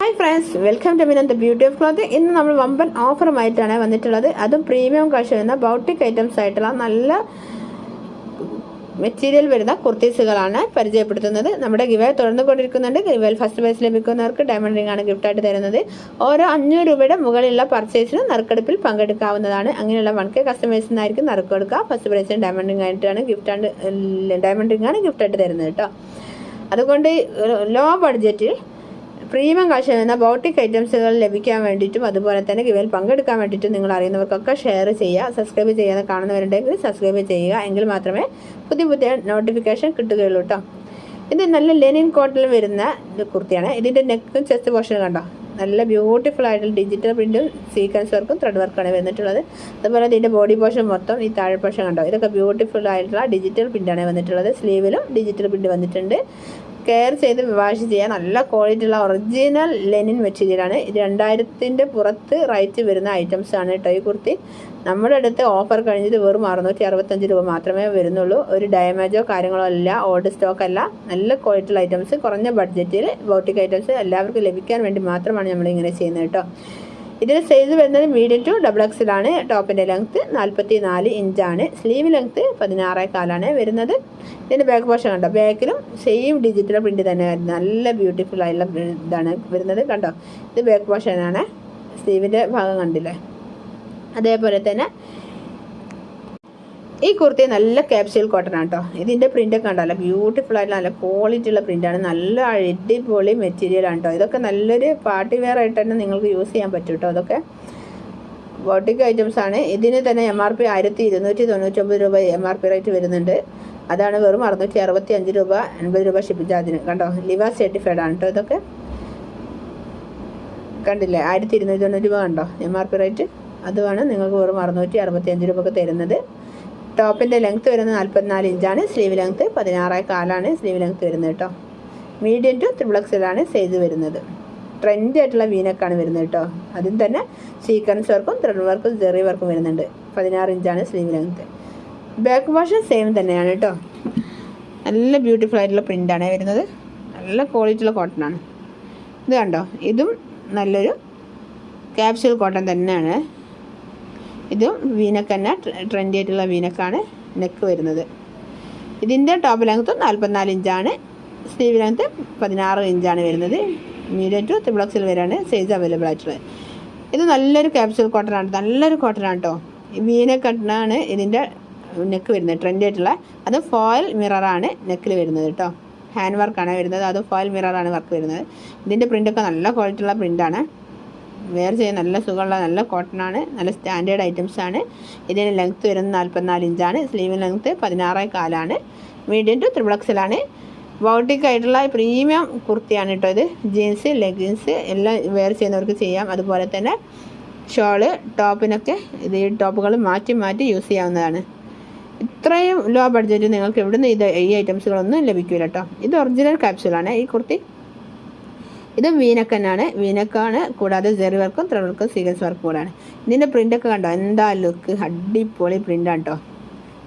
Hi friends welcome to മിനന്ത് beauty of cloth ഇന്ന് നമ്മൾ വമ്പൻ ഓഫറുമായിട്ടാണ് വന്നിട്ടുള്ളത്. അതും പ്രീമിയം കാശ് വരുന്ന ബൗട്ടിക് ഐറ്റംസ് ആയിട്ടുള്ള നല്ല മെറ്റീരിയൽ വരുന്ന കുർത്തീസുകളാണ് പരിചയപ്പെടുത്തുന്നത്. നമ്മുടെ ഗിവേ തുറന്നു കൊണ്ടിരിക്കുന്നുണ്ട് ഗിവേൽ ഫസ്റ്റ് പ്രൈസ് ലഭിക്കുന്നവർക്ക് ഡയമണ്ട് റിംഗ് ആണ് ഗിഫ്റ്റായിട്ട് തരുന്നത്. ഓരോ അഞ്ഞൂറ് രൂപയുടെ മുകളിലുള്ള പർച്ചേസിന് നറുക്കെടുപ്പിൽ പങ്കെടുക്കാവുന്നതാണ്. അങ്ങനെയുള്ള വൺ കെ കസ്റ്റമേഴ്സിനായിരിക്കും നറുക്കെടുക്കുക ഫസ്റ്റ് പ്രൈസിന് ഡയമണ്ട് റിംഗ് ആയിട്ടാണ് ഗിഫ്റ്റാണ് ഡയമണ്ട് റിംഗ് ആണ് ഗിഫ്റ്റായിട്ട് തരുന്നത് കേട്ടോ. അതുകൊണ്ട് ലോ ബഡ്ജറ്റിൽ പ്രീമിയം കാശിൽ നിന്ന് ബോട്ടിക് ഐറ്റംസുകൾ ലഭിക്കാൻ വേണ്ടിയിട്ടും അതുപോലെ തന്നെ ഇവയിൽ പങ്കെടുക്കാൻ വേണ്ടിയിട്ടും നിങ്ങൾ അറിയുന്നവർക്കൊക്കെ ഷെയർ ചെയ്യുക സബ്സ്ക്രൈബ് ചെയ്യാതെ കാണുന്നവരുണ്ടെങ്കിൽ സബ്സ്ക്രൈബ് ചെയ്യുക. എങ്കിൽ മാത്രമേ പുതിയ പുതിയ നോട്ടിഫിക്കേഷൻ കിട്ടുകയുള്ളൂ കേട്ടോ ഇത് നല്ല ലെനിൻ കോട്ടിൽ വരുന്ന കുർത്തിയാണ്. ഇതിന്റെ നെക്കും ചെസ്റ്റ് പോർഷനും കണ്ടോ? നല്ല ബ്യൂട്ടിഫുൾ ആയിട്ടുള്ള ഡിജിറ്റൽ പ്രിന്റും സീക്വൻസ് വർക്കും ത്രെഡ് വർക്കാണ് വന്നിട്ടുള്ളത്. അതുപോലെ ഇതിന്റെ ബോഡി പോർഷൻ മൊത്തം ഈ താഴെ പോർഷൻ കണ്ടോ? ഇതൊക്കെ ബ്യൂട്ടിഫുൾ ആയിട്ടുള്ള ഡിജിറ്റൽ പ്രിന്റാണ് വന്നിട്ടുള്ളത്. സ്ലീവിലും ഡിജിറ്റൽ പ്രിന്റ് വന്നിട്ടുണ്ട്. കെയർ ചെയ്ത് വാഷ് ചെയ്യാൻ നല്ല ക്വാളിറ്റി ഉള്ള ഒറിജിനൽ ലെനിൻ മെറ്റീരിയലാണ് രണ്ടായിരത്തിന്റെ പുറത്ത് റൈറ്റ് വരുന്ന ഐറ്റംസ് ആണ് കേട്ടോ ഈ കുർത്തി. നമ്മുടെ അടുത്ത് ഓഫർ കഴിഞ്ഞിട്ട് വെറും അറുന്നൂറ്റി അറുപത്തഞ്ച് രൂപ മാത്രമേ വരുന്നുള്ളൂ. ഒരു ഡാമേജോ കാര്യങ്ങളോ അല്ല ഓൾഡ് സ്റ്റോക്ക് അല്ല. നല്ല ക്വാളിറ്റി ഉള്ള ഐറ്റംസ് കുറഞ്ഞ ബഡ്ജറ്റിൽ ബോട്ടിക് ഐറ്റംസ് എല്ലാവർക്കും ലഭിക്കാൻ വേണ്ടി മാത്രമാണ് നമ്മൾ ഇങ്ങനെ ചെയ്യുന്നത് കേട്ടോ ഇതിൽ സൈസ് വരുന്നത് മീഡിയം ടു ഡബിൾ എക്സിലാണ് ടോപ്പിന്റെ ലെങ്ത്ത് നാൽപ്പത്തി നാല് ഇഞ്ചാണ് സ്ലീവ് ലെങ്ത്ത് പതിനാറേ കാലാണ് വരുന്നത്. ഇതിന്റെ ബാക്ക് പോർഷൻ കണ്ടോ? ബാക്കിലും സെയിം ഡിജിറ്റൽ പ്രിന്റ് തന്നെ നല്ല ബ്യൂട്ടിഫുൾ ആയിട്ടുള്ള ഇതാണ് വരുന്നത് കണ്ടോ? ഇത് ബാക്ക് പോർഷനാണ് സ്ലീവിന്റെ ഭാഗം കണ്ടില്ലേ? അതേപോലെ തന്നെ ഈ കുർത്തി നല്ല ക്യാപ്സ്യൂൾ കോട്ടൺ ആണ് കേട്ടോ ഇതിന്റെ പ്രിന്റൊക്കെ കണ്ടല്ലോ ബ്യൂട്ടിഫുൾ ആയിട്ട് നല്ല ക്വാളിറ്റി ഉള്ള പ്രിന്റാണ് നല്ല അടിപൊളി മെറ്റീരിയൽ ആണ് കേട്ടോ ഇതൊക്കെ നല്ലൊരു പാർട്ടി വെയർ ആയിട്ട് തന്നെ നിങ്ങൾക്ക് യൂസ് ചെയ്യാൻ പറ്റും കേട്ടോ അതൊക്കെ ബോട്ടിക് ഐറ്റംസ് ആണ്. ഇതിന് തന്നെ എം ആർ പി ആയിരത്തി ഇരുന്നൂറ്റി തൊണ്ണൂറ്റൊമ്പത് രൂപ എം ആർ പി റേറ്റ് വരുന്നുണ്ട്. അതാണ് വെറും അറുന്നൂറ്റി അറുപത്തി അഞ്ച് രൂപ എൺപത് രൂപ ഷിപ്പിംഗ് ചാർജിന് കണ്ടോ? ലിവ സർട്ടിഫൈഡ് ആണ് കേട്ടോ ഇതൊക്കെ. കണ്ടില്ലേ? ആയിരത്തി ഇരുന്നൂറ്റി തൊണ്ണൂറ് രൂപ കണ്ടോ? എം ആർ പി റേറ്റ് അതുമാണ് നിങ്ങൾക്ക് വെറും അറുന്നൂറ്റി അറുപത്തി അഞ്ച് രൂപ ഒക്കെ തരുന്നത്. ടോപ്പിന്റെ ലെങ്ത്ത് വരുന്നത് നാൽപ്പത്തിനാല് ഇഞ്ചാണ്. സ്ലീവ് ലെങ്ത്ത് പതിനാറേ കാലാണ് സ്ലീവ് ലെങ്ത്ത് വരുന്നത് കേട്ടോ. മീഡിയം ടു ത്രിബ്ലക്സിലാണ് സൈസ് വരുന്നത്. ട്രെൻഡ് ആയിട്ടുള്ള വീനക്കാണ് വരുന്നത് കേട്ടോ. അതിൽ തന്നെ സീക്വൻസ് വർക്കും ത്രെഡ് വർക്കും ജെറി വർക്കും വരുന്നുണ്ട്. പതിനാറ് ഇഞ്ചാണ് sleeve length back wash same തന്നെയാണ് കേട്ടോ. നല്ല ബ്യൂട്ടിഫുൾ ആയിട്ടുള്ള പ്രിന്റാണ് വരുന്നത്. നല്ല ക്വാളിറ്റിയുള്ള കോട്ടൺ ആണ്. ഇത് കണ്ടോ? ഇതും നല്ലൊരു ക്യാപ്സ്യൂൾ കോട്ടൺ തന്നെയാണ്. ഇതും വീനക്ക് തന്നെ ട്രെൻഡി ആയിട്ടുള്ള വീനക്കാണ് നെക്ക് വരുന്നത്. ഇതിന്റെ ടോപ്പ് ലെങ്ത്ത് നാൽപ്പത്തിനാല് ഇഞ്ചാണ് സ്ലീവ് ലെങ്ത്ത് പതിനാറ് ഇഞ്ചാണ് വരുന്നത്. മീഡിയം ടു ത്രിബ്ലക്സിൽ വരെയാണ് സൈസ് അവൈലബിൾ ആയിട്ടുള്ളത്. ഇത് നല്ലൊരു ക്യാപ്സ്യൂൾ കോട്ടൺ ആണ്. നല്ലൊരു കോട്ടൺ ആണ് കേട്ടോ വീനക്കട്ടനാണ് ഇതിന്റെ നെക്ക് വരുന്നത്. ട്രെൻഡി ആയിട്ടുള്ള. അത് ഫോയിൽ മിററാണ് നെക്കിൽ വരുന്നത് കേട്ടോ ഹാൻഡ് വർക്കാണ് വരുന്നത്. അത് ഫോയിൽ മിററാണ് വർക്ക് വരുന്നത്. ഇതിന്റെ പ്രിന്റൊക്കെ നല്ല ക്വാളിറ്റിയുള്ള പ്രിന്റാണ് വെയർ ചെയ്യാൻ നല്ല സുഖമുള്ള നല്ല കോട്ടൺ ആണ്. നല്ല സ്റ്റാൻഡേർഡ് ഐറ്റംസ് ആണ്. ഇതിന് ലെങ്ത്ത് വരുന്നത് നാൽപ്പത്തിനാല് ഇഞ്ചാണ് സ്ലീവ് ലെങ്ത്ത് പതിനാറ് കാലാണ് മീഡിയം ടു ത്രിബ്ലക്സിലാണ് ബോട്ടിക് ആയിട്ടുള്ള പ്രീമിയം കുർത്തിയാണ് കേട്ടോ ഇത്. ജീൻസ് ലെഗിൻസ് എല്ലാം വെയർ ചെയ്യുന്നവർക്ക് ചെയ്യാം. അതുപോലെ തന്നെ ഷോൾ ടോപ്പിനൊക്കെ ഇത് ഈ ടോപ്പുകൾ മാറ്റി മാറ്റി യൂസ് ചെയ്യാവുന്നതാണ്. ഇത്രയും ലോ ബഡ്ജറ്റ് നിങ്ങൾക്ക് എവിടുന്ന് ഇത് ഈ ഐറ്റംസുകളൊന്നും ലഭിക്കില്ല കേട്ടോ ഇത് ഒറിജിനൽ ക്യാപ്സ്യൂളാണ് ഈ കുർത്തി ഇത് വീനക്കനാണ് വീനക്കാണ് കൂടാതെ ജെറി വർക്കും ത്രെഡ് വർക്കും സീക്വൻസ് വർക്കും കൂടാണ്. ഇതിന്റെ പ്രിന്റൊക്കെ കണ്ടോ? എന്താ ലുക്ക് അടിപൊളി പ്രിന്റാണ് കേട്ടോ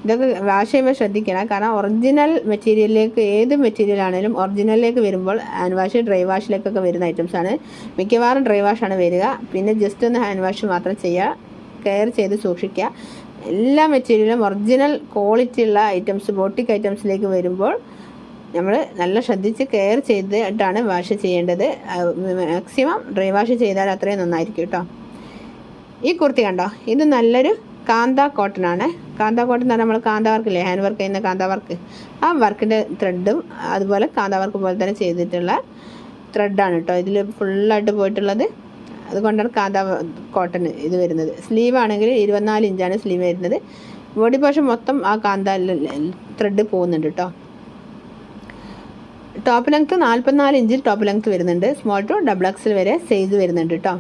ഇതൊക്കെ വാഷ് ചെയ്യുമ്പോൾ ശ്രദ്ധിക്കണം. കാരണം ഒറിജിനൽ മെറ്റീരിയലിലേക്ക് ഏത് മെറ്റീരിയൽ ആണെങ്കിലും ഒറിജിനലിലേക്ക് വരുമ്പോൾ ഹാൻഡ് വാഷ് ഡ്രൈ വാഷിലേക്കൊക്കെ വരുന്ന ഐറ്റംസ് ആണ്. മിക്കവാറും ഡ്രൈ വാഷാണ് വരിക. പിന്നെ ജസ്റ്റ് ഒന്ന് ഹാൻഡ് വാഷ് മാത്രം ചെയ്യുക. കെയർ ചെയ്ത് സൂക്ഷിക്കുക. എല്ലാ മെറ്റീരിയലും ഒറിജിനൽ ക്വാളിറ്റി ഉള്ള ഐറ്റംസ് ബോട്ടിക് ഐറ്റംസിലേക്ക് വരുമ്പോൾ നമ്മൾ നല്ല ശ്രദ്ധിച്ച് കെയർ ചെയ്തിട്ടാണ് വാഷ് ചെയ്യേണ്ടത്. മാക്സിമം ഡ്രൈ വാഷ് ചെയ്താൽ അത്രയും നന്നായിരിക്കും കേട്ടോ ഈ കുർത്തി കണ്ടോ? ഇത് നല്ലൊരു കാന്ത കോട്ടൺ ആണ്. കാന്ത കോട്ടൺ എന്ന് പറഞ്ഞാൽ നമ്മൾ കാന്ത വർക്കില്ലേ ഹാൻഡ് വർക്ക് ചെയ്യുന്ന കാന്ത വർക്ക് ആ വർക്കിന്റെ ത്രെഡും അതുപോലെ കാന്ത വർക്ക് പോലെ തന്നെ ചെയ്തിട്ടുള്ള ത്രെഡാണ് കേട്ടോ ഇതിൽ ഫുള്ളായിട്ട് പോയിട്ടുള്ളത്. അതുകൊണ്ടാണ് കാന്ത കോട്ടൺ ഇത് വരുന്നത്. സ്ലീവ് ആണെങ്കിൽ ഇരുപത്തിനാല് ഇഞ്ചാണ് സ്ലീവ് വരുന്നത്. ബോഡി പോർഷൻ മൊത്തം ആ കാന്ത ത്രെഡ് പോകുന്നുണ്ട് കേട്ടോ ടോപ്പ് ലെങ്ത്ത് നാൽപ്പത്തിനാല് ഇഞ്ചിൽ ടോപ്പ് ലെങ്ത്ത് വരുന്നുണ്ട്. സ്മോൾ ടു ഡബിൾ എക്സിൽ വരെ സൈസ് വരുന്നുണ്ട് കേട്ടോ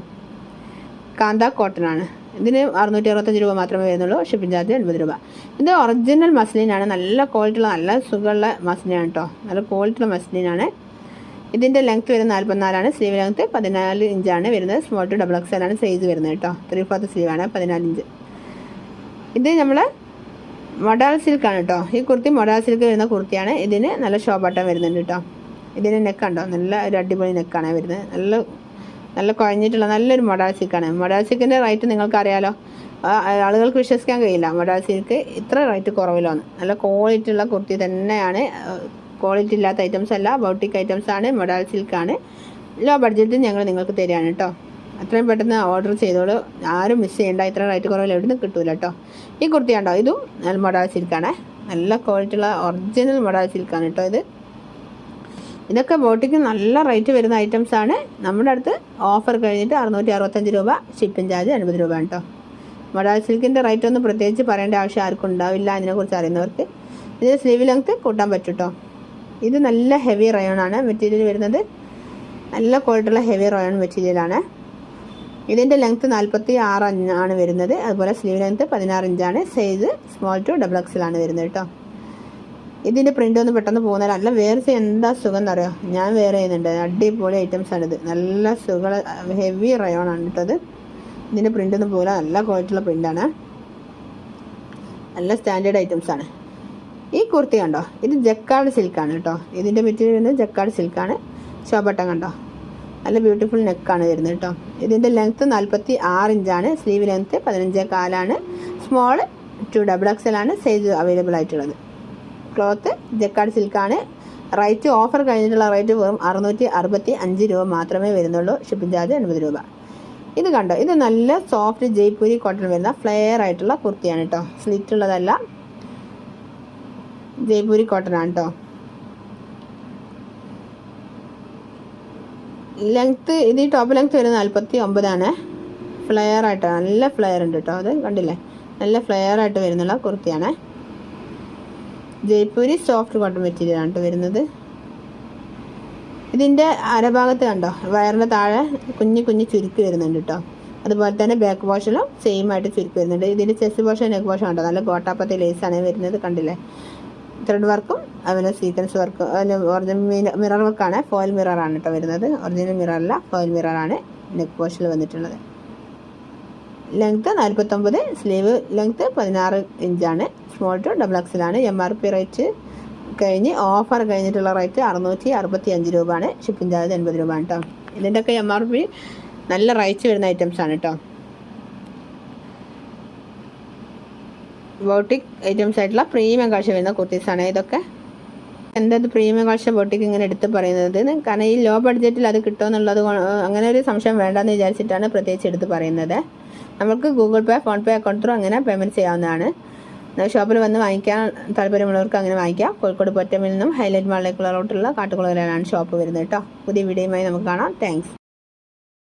കാന്ത കോട്ടൺ ആണ്. ഇതിന് അറുന്നൂറ്റി അറുപത്തഞ്ച് രൂപ മാത്രമേ വരുന്നുള്ളൂ. ഷിപ്പിംഗ് ചാർജ് എൺപത് രൂപ. ഇത് ഒറിജിനൽ മസ്ലിനാണ് നല്ല ക്വാളിറ്റി ഉള്ള നല്ല സുഖമുള്ള മസ്ലിനാണ് കേട്ടോ നല്ല ക്വാളിറ്റി ഉള്ള മസ്ലിനാണ് ഇതിന്റെ ലെങ്ത്ത് വരുന്നത് നാൽപ്പത്തിനാലാണ് സ്ലീവ് ലെങ്ത്ത് പതിനാല് ഇഞ്ചാണ് വരുന്നത്. സ്മോൾ ടു ഡബിൾ എക്സ് ആണ് സൈസ് വരുന്നത് കേട്ടോ ത്രീ ഫോർത്ത് സ്ലീവാണ് പതിനാല് ഇഞ്ച് ഇത് നമ്മൾ മൊഡാൾ സിൽക്കാണ് കേട്ടോ. ഈ കുർത്തി മൊഡാൽ സിൽക്ക് വരുന്ന കുർത്തിയാണ്. ഇതിന് നല്ല ശോഭട്ടം വരുന്നുണ്ട് കേട്ടോ. ഇതിന് നെക്ക് ഉണ്ടോ നല്ല ഒരു അടിപൊളി നെക്കാണ് വരുന്നത്. നല്ല നല്ല കുഴഞ്ഞിട്ടുള്ള നല്ലൊരു മൊഡാൽ സിൽക്കാണ്. മൊഡാൽ സിൽക്കിന്റെ റേറ്റ് നിങ്ങൾക്കറിയാലോ. ആളുകൾക്ക് വിശ്വസിക്കാൻ കഴിയില്ല. മൊഡാൽ സിൽക്ക് ഇത്ര റേറ്റ് കുറവിലാണ് നല്ല ക്വാളിറ്റി ഉള്ള കുർത്തി തന്നെയാണ്. ക്വാളിറ്റി ഇല്ലാത്ത ഐറ്റംസ് അല്ല ബൗട്ടിക് ഐറ്റംസ് ആണ് മൊഡാൽ സിൽക്കാണ്. ലോ ബഡ്ജറ്റിൽ ഞങ്ങൾ നിങ്ങൾക്ക് തരികയാണ് കേട്ടോ. അത്രയും പെട്ടെന്ന് ഓർഡർ ചെയ്തോളൂ. ആരും മിസ് ചെയ്യേണ്ട. ഇത്ര റേറ്റ് കുറവിൽ എവിടെ നിന്ന് കിട്ടൂല കേട്ടോ ഈ കുർത്തി ഉണ്ടോ ഇതും മൊഡാൾ സിൽക്കാണ് നല്ല ക്വാളിറ്റി ഉള്ള ഒറിജിനൽ മൊഡാ സിൽക്കാണ് കേട്ടോ ഇത്. ഇതൊക്കെ ബോട്ടിക്ക് നല്ല റേറ്റ് വരുന്ന ഐറ്റംസ് ആണ്. നമ്മുടെ അടുത്ത് ഓഫർ കഴിഞ്ഞിട്ട് അറുന്നൂറ്റി അറുപത്തഞ്ച് രൂപ ഷിപ്പിംഗ് ചാർജ് എൺപത് രൂപ കേട്ടോ മൊഡാ സിൽക്കിന്റെ റേറ്റ് ഒന്നും പ്രത്യേകിച്ച് പറയേണ്ട ആവശ്യം ആർക്കും ഉണ്ടാവില്ല അതിനെക്കുറിച്ച് അറിയുന്നവർക്ക്. ഇതിന് സ്ലീവ് ലെങ്ത് കൂട്ടാൻ പറ്റും കേട്ടോ ഇത് നല്ല ഹെവി റയോൺ ആണ്. മെറ്റീരിയൽ വരുന്നത് നല്ല ക്വാളിറ്റിയുള്ള ഹെവി റയോൺ മെറ്റീരിയലാണ് ഇതിന്റെ ലെങ്ത്ത് നാൽപ്പത്തി ആറ് ആണ് വരുന്നത്. അതുപോലെ സ്ലീവ് ലെങ്ത്ത് പതിനാറ് ഇഞ്ചാണ് സൈസ് സ്മോൾ ടു ഡബിൾ എക്സിലാണ് വരുന്നത് കേട്ടോ ഇതിന്റെ പ്രിന്റ് ഒന്ന് പെട്ടെന്ന് പോകുന്നാൽ അല്ല വേറെ എന്താ സുഖം എന്നറിയോ? ഞാൻ വേറെ ചെയ്യുന്നുണ്ട്. അടിപൊളി ഐറ്റംസ് ആണിത് നല്ല സുഖ ഹെവി റയോൺ ആണ് കേട്ടോ ഇത്. ഇതിന്റെ പ്രിന്റ് ഒന്നും പോകില്ല നല്ല ക്വാളിറ്റിയുള്ള പ്രിന്റാണ് നല്ല സ്റ്റാൻഡേർഡ് ഐറ്റംസ് ആണ്. ഈ കുർത്തി കണ്ടോ? ഇത് ജക്കാർഡ് സിൽക്കാണ് കേട്ടോ ഇതിന്റെ മെറ്റീരിയൽ വരുന്നത് ജക്കാർഡ് സിൽക്കാണ് ഷോബട്ടം കണ്ടോ? നല്ല ബ്യൂട്ടിഫുൾ നെക്കാണ് വരുന്നത് കേട്ടോ ഇതിന്റെ ലെങ്ത്ത് നാൽപ്പത്തി ആറ് ഇഞ്ചാണ് സ്ലീവ് ലെങ്ത്ത് പതിനഞ്ച് കാലാണ്. Small to double X L ആണ് സൈസ് അവൈലബിൾ ആയിട്ടുള്ളത്. ക്ലോത്ത് ജക്കാർഡ് സിൽക്കാണ് റേറ്റ് ഓഫർ കഴിഞ്ഞിട്ടുള്ള റേറ്റ് വെറും അറുന്നൂറ്റി അറുപത്തി അഞ്ച് രൂപ മാത്രമേ വരുന്നുള്ളൂ. ഷിപ്പിംഗ് ചാർജ് എൺപത് രൂപ. ഇത് കണ്ടോ? ഇത് നല്ല സോഫ്റ്റ് ജയ്പൂരി കോട്ടൺ വരുന്ന ഫ്ലെയർ ആയിട്ടുള്ള കുർത്തിയാണ് കേട്ടോ സ്ലിറ്റ് ഉള്ളതല്ല. ജയ്പൂരി കോട്ടൺ ആണ് കേട്ടോ ലെങ്ത്ത് ഇത് ടോപ്പ് ലെങ്ത്ത് വരുന്നത് നാൽപ്പത്തി ഒമ്പതാണ് ഫ്ലെയർ ആയിട്ട് നല്ല ഫ്ലെയർ ഉണ്ട് കേട്ടോ അത് കണ്ടില്ലേ? നല്ല ഫ്ലെയർ ആയിട്ട് വരുന്നുള്ള കുർത്തിയാണ്. ജയ്പൂരി സോഫ്റ്റ് കോട്ടൺ മെറ്റീരിയൽ ആണ് വരുന്നത്. ഇതിന്റെ അരഭാഗത്ത് കണ്ടോ? വയറിന്റെ താഴെ കുഞ്ഞു കുഞ്ഞു ചുരുക്ക് വരുന്നുണ്ട് കേട്ടോ അതുപോലെ തന്നെ ബാക്ക് പോർഷനും സെയിം ആയിട്ട് ചുരുക്ക് വരുന്നുണ്ട്. ഇതിന്റെ ചെസ്റ്റ് പോർഷൻ നെക്ക് പോർഷൻ ഉണ്ടോ നല്ല ഗോട്ടാപ്പത്തി ലേസാണ് വരുന്നത് കണ്ടില്ലേ? ത്രെഡ് വർക്കും അതുപോലെ സീക്വൻസ് വർക്കും അതിന് ഒറിജിനൽ മിറർ വർക്കാണ് ഫോയിൽ മിററാണ് കേട്ടോ വരുന്നത്. ഒറിജിനൽ മിററല്ല ഫോയിൽ മിററാണ് നെക്ക് പോർഷനിൽ വന്നിട്ടുള്ളത്. ലെങ്ത്ത് നാൽപ്പത്തൊമ്പത് സ്ലീവ് ലെങ്ത്ത് പതിനാറ് ഇഞ്ചാണ് സ്മോൾ ടു ഡബിൾ എക്സിലാണ് എം ആർ പി റേറ്റ് കഴിഞ്ഞ് ഓഫർ കഴിഞ്ഞിട്ടുള്ള റേറ്റ് അറുന്നൂറ്റി അറുപത്തി അഞ്ച് രൂപയാണ് ഷിപ്പിംഗ് ചാർജ് എൺപത് രൂപ കേട്ടോ ഇതിന്റെയൊക്കെ എം ആർ പി നല്ല റേറ്റ് വരുന്ന ഐറ്റംസ് ആണ് കേട്ടോ ബോട്ടിക് ഐറ്റംസ് ആയിട്ടുള്ള പ്രീമിയം കാഴ്ച വരുന്ന കുർത്തീസാണ് ഇതൊക്കെ എന്തത് പ്രീമിയം കാഴ്ച ബോട്ടിക്ക് ഇങ്ങനെ എടുത്ത് പറയുന്നത്? കാരണം ഈ ലോ ബഡ്ജറ്റിൽ അത് കിട്ടുമെന്നുള്ളത് അങ്ങനെ ഒരു സംശയം വേണ്ടെന്ന് വിചാരിച്ചിട്ടാണ് പ്രത്യേകിച്ച് എടുത്ത് പറയുന്നത്. നമുക്ക് Google pay PhonePe account through അങ്ങനെ പേയ്മെന്റ് ചെയ്യാവുന്നതാണ്. ഷോപ്പിൽ വന്ന് വാങ്ങിക്കാൻ താല്പര്യമുള്ളവർക്ക് അങ്ങനെ വാങ്ങിക്കാം. കോഴിക്കോട് പൊറ്റമിൽ നിന്നും ഹൈലൈറ്റ് മാളിലേക്കുള്ള റോട്ടുള്ള കാട്ടുകുളയിലാണ് ഷോപ്പ് വരുന്നത് കേട്ടോ. പുതിയ വീഡിയോയുമായി നമുക്ക് കാണാം. താങ്ക്സ്.